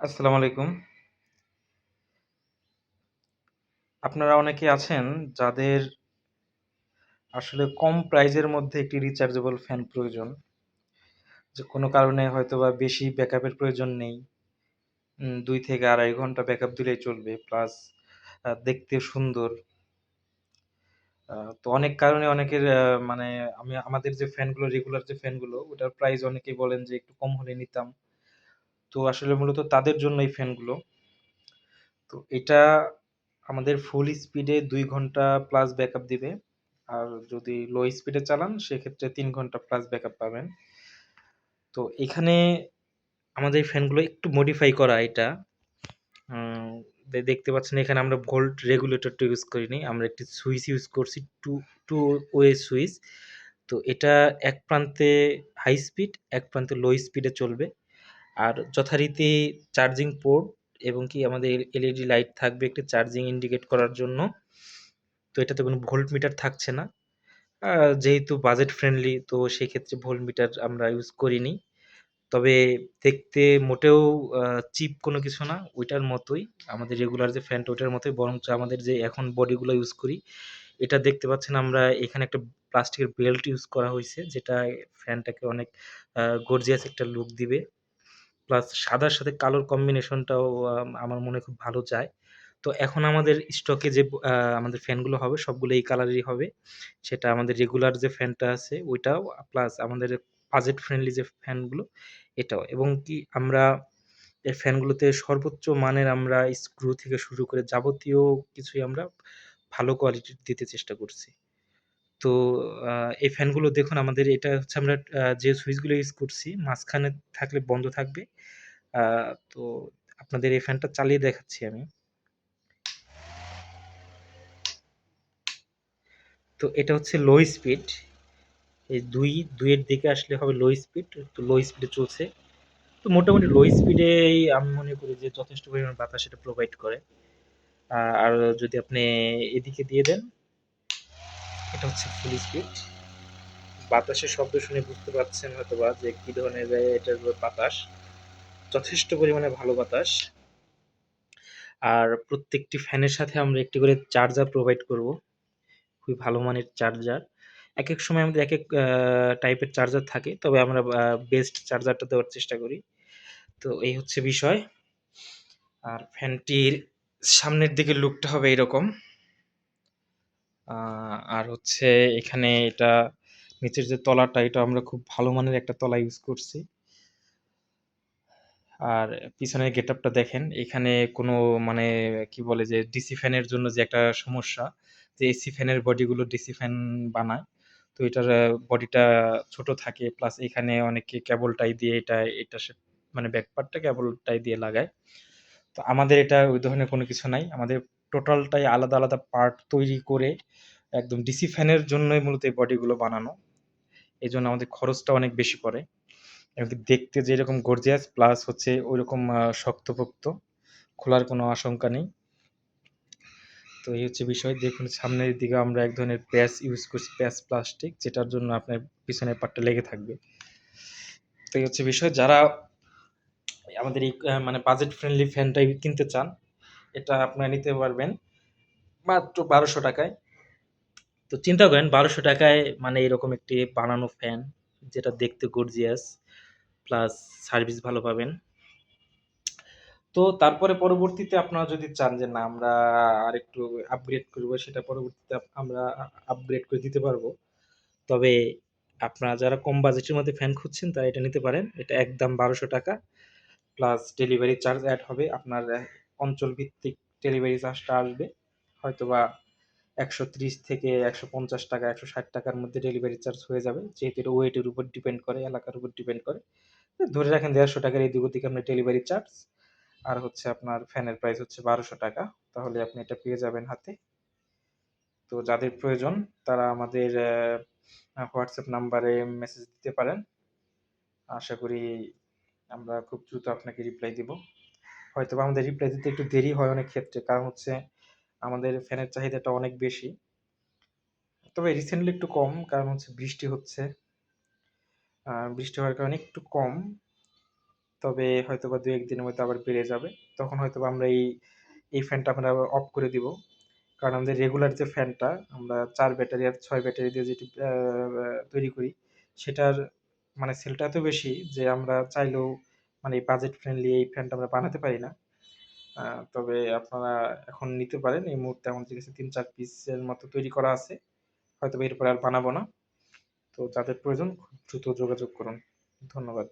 আসসালামু আলাইকুম। আপনারা অনেকে আছেন যাদের আসলে কম প্রাইজের মধ্যে একটি রিচার্জেবল ফ্যান প্রয়োজন। যে কোনো কারণে হয়তো বা বেশি ব্যাকআপের প্রয়োজন নেই। দুই থেকে ২.৫ ঘণ্টা ব্যাকআপ দিলেই চলবে। প্লাস দেখতে সুন্দর। তো অনেক কারণে অনেকের মানে আমি, আমাদের যে ফ্যানগুলো রেগুলার যে ফ্যানগুলো ওটার প্রাইস অনেকেই বলেন যে একটু কম হলে নিতাম। তো আসলে মূলত তাদের জন্য এই ফ্যানগুলো। তো এটা আমাদের ফুল স্পিডে দুই ঘণ্টা প্লাস ব্যাকআপ দিবে। আর যদি লো স্পিডে চালান সেক্ষেত্রে তিন ঘণ্টা প্লাস ব্যাকআপ পাবেন। তো এখানে আমাদের ফ্যানগুলো একটু মডিফাই করা এটা। দেখতে পাচ্ছেন এখানে আমরা ভোল্ট রেগুলেটরটা ইউজ করিনি। আমরা একটি সুইচ ইউজ করছি টু টু ওয়ে সুইচ। তো এটা এক প্রান্তে হাই স্পিড, এক প্রান্তে লো স্পিডে চলবে। আর যথারীতি চার্জিং পোর্ট এবং কি আমাদের এলইডি লাইট থাকবে একটি চার্জিং ইন্ডিকেট করার জন্য। তো এটাতে কোনো ভোল্ট মিটার থাকছে না। যেহেতু বাজেট ফ্রেন্ডলি তো সেক্ষেত্রে ভোল্ট মিটার আমরা ইউজ করিনি। তবে দেখতে মোটেও চিপ কোনো কিছু না। ওইটার মতোই আমাদের রেগুলার যে ফ্যানটা ওইটার মতোই বরঞ্চ আমাদের যে এখন বডিগুলো ইউজ করি, এটা দেখতে পাচ্ছেন আমরা এখানে একটা প্লাস্টিকের বেল্ট ইউজ করা হয়েছে যেটা ফ্যানটাকে অনেক গর্জিয়াস একটা লুক দিবে। প্লাস সাদার সাথে কালোর কম্বিনেশনটাও আমার মনে খুব ভালো যায়। তো এখন আমাদের স্টকে যে আমাদের ফ্যানগুলো হবে, সবগুলো এই কালারেরই হবে। সেটা আমাদের রেগুলার যে ফ্যানটা আছে, ওইটাও প্লাস আমাদের বাজেট ফ্রেন্ডলি যে ফ্যানগুলো এটাও। এবং কি আমরা এই ফ্যানগুলোতে সর্বোচ্চ মানের আমরা স্ক্রু থেকে শুরু করে যাবতীয় কিছুই আমরা ভালো কোয়ালিটির দিতে চেষ্টা করছি। তো এই ফ্যানগুলো দেখুন আমাদের এটা হচ্ছে আমরা যে সুইচগুলো ইউজ করছি মাঝখানে থাকলে বন্ধ থাকবে। তো আপনাদের এই ফ্যানটা চালিয়ে দেখাচ্ছি আমি। তো এটা হচ্ছে লো স্পিড। এই দুই, দুইয়ের দিকে আসলে হবে লো স্পিড। তো লো স্পিডে চলছে। তো মোটামুটি লো স্পিডেই আমি মনে করি যে যথেষ্ট পরিমাণ বাতাস এটা প্রোভাইড করে। আর যদি আপনি এদিকে দিয়ে দেন এটা হচ্ছে ফুল স্পিড। বাতাসের শব্দ শুনে বুঝতে পারছেন হয়তো বা যে কি ধরনের এটার বাতাস। যথেষ্ট পরিমাণে ভালো বাতাস। আর প্রত্যেকটি ফ্যানের সাথে আমরা একটি করে চার্জার প্রোভাইড করব। খুবই ভালো মানের চার্জার। এক এক সময় আমাদের এক আ টাইপের চার্জার থাকে। তবে আমরা বেস্ট চার্জারটা দেওয়ার চেষ্টা করি। তো এই হচ্ছে বিষয়। আর ফ্যানটির সামনের দিকের লুকটা হবে এরকম। আর হচ্ছে এখানে এটা নিচের যে তলাটা, এটা আমরা খুব ভালো মানের একটা তলা ইউজ করছি। আর পিছনের গেট আপটা দেখেন। এখানে কোনো মানে কি বলে যে ডিসি ফ্যানের জন্য যে একটা সমস্যা, যে এসি ফ্যানের বডিগুলো ডিসি ফ্যান বানায়। তো এটার বডিটা ছোট থাকে প্লাস এখানে অনেকে কেবল টাই দিয়ে এটা এটা মানে ব্যাক পার্টটা কেবল টাই দিয়ে লাগায়। তো আমাদের এটা ওই ধরনের কোনো কিছু নাই। আমাদের টোটালটাই আলাদা, আলাদা পার্ট তৈরি করে একদম ডিসি ফ্যানের জন্যই মূলত এই বডিগুলো বানানো। এই জন্য আমাদের খরচটা অনেক বেশি পড়ে। এমনকি দেখতে যেরকম গর্জিয়াস প্লাস হচ্ছে আ শক্তপোক্ত। খোলার কোনো আশঙ্কা নেই। তো এই হচ্ছে বিষয়। দেখুন সামনের দিকে আমরা এক ধরনের প্যাচ ইউজ করছি প্যাচ প্লাস্টিক যেটার জন্য আপনার পিছনের পাটটা লেগে থাকবে। তো এই হচ্ছে বিষয়। যারা আমাদের এই মানে বাজেট ফ্রেন্ডলি ফ্যানটাই কিনতে চান, এটা আপনারা নিতে পারবেন মাত্র বারোশো টাকায় তো চিন্তা করেন, বারোশো টাকায় মানে এরকম একটি বানানো ফ্যান যেটা দেখতে গর্জিয়াস প্লাস সার্ভিস ভালো পাবেন। তো তারপরে পরবর্তীতে আপনারা যদি চান যে না, আমরা আরেকটু আপগ্রেড করব, সেটা পরবর্তীতে আমরা আপগ্রেড করে দিতে পারব তবে আপনারা যারা কম বাজেটের মধ্যে ফ্যান খুঁজছেন, তারা এটা নিতে পারেন। এটা একদম ৳১২০০ প্লাস ডেলিভারি চার্জ অ্যাড হবে। আপনার আ অঞ্চল ভিত্তিক ডেলিভারি চার্জটা আসবে। হয়তোবা ৳১৩০ থেকে একশো পঞ্চাশ টাকা একশো ষাট টাকার মধ্যে ডেলিভারি চার্জ হয়ে যাবে। যেহেতু এটা ওয়েটের উপর ডিপেন্ড করে, এলাকার উপর ডিপেন্ড করে। ধরে রাখেন ৳১৫০ র এদিক ওদিক আপনার ডেলিভারি চার্জ। আর হচ্ছে আপনার ফ্যানের প্রাইস হচ্ছে ৳১২০০ তাহলে আপনি এটা পেয়ে যাবেন হাতে। তো যাদের প্রয়োজন তারা আমাদের হোয়াটসঅ্যাপ নাম্বারে মেসেজ দিতে পারেন। আশা করি আমরা খুব দ্রুত আপনাকে রিপ্লাই দিব। হয়তোবা আমাদের রিপ্লাই দিতে একটু দেরি হয় অনেক ক্ষেত্রে। কারণ হচ্ছে আমাদের ফ্যানের চাহিদাটা অনেক বেশি। তবে রিসেন্টলি একটু কম কারণ হচ্ছে বৃষ্টি হচ্ছে। বৃষ্টি হওয়ার কারণে একটু কম। তবে হয়তোবা ২-১ দিনের মধ্যে আবার বেড়ে যাবে। তখন হয়তোবা আমরা এই, এই ফ্যানটা আমরা অফ করে দিব। কারণ আমাদের রেগুলার যে ফ্যানটা আমরা চার ব্যাটারি আর ছয় ব্যাটারি দিয়ে যেটি তৈরি করি, সেটার মানে সেলটা এত বেশি যে আমরা চাইলেও মানে বাজেট ফ্রেন্ডলি এই ফ্যানটা আমরা বানাতে পারি না। তবে আপনারা এখন নিতে পারেন। এই মুহূর্তে আমাদের কাছে ৩-৪ পিসের মতো তৈরি করা আছে। হয়তো এরপরে আর বানাবো না। তো যাদের প্রয়োজন খুব দ্রুত যোগাযোগ করুন। ধন্যবাদ।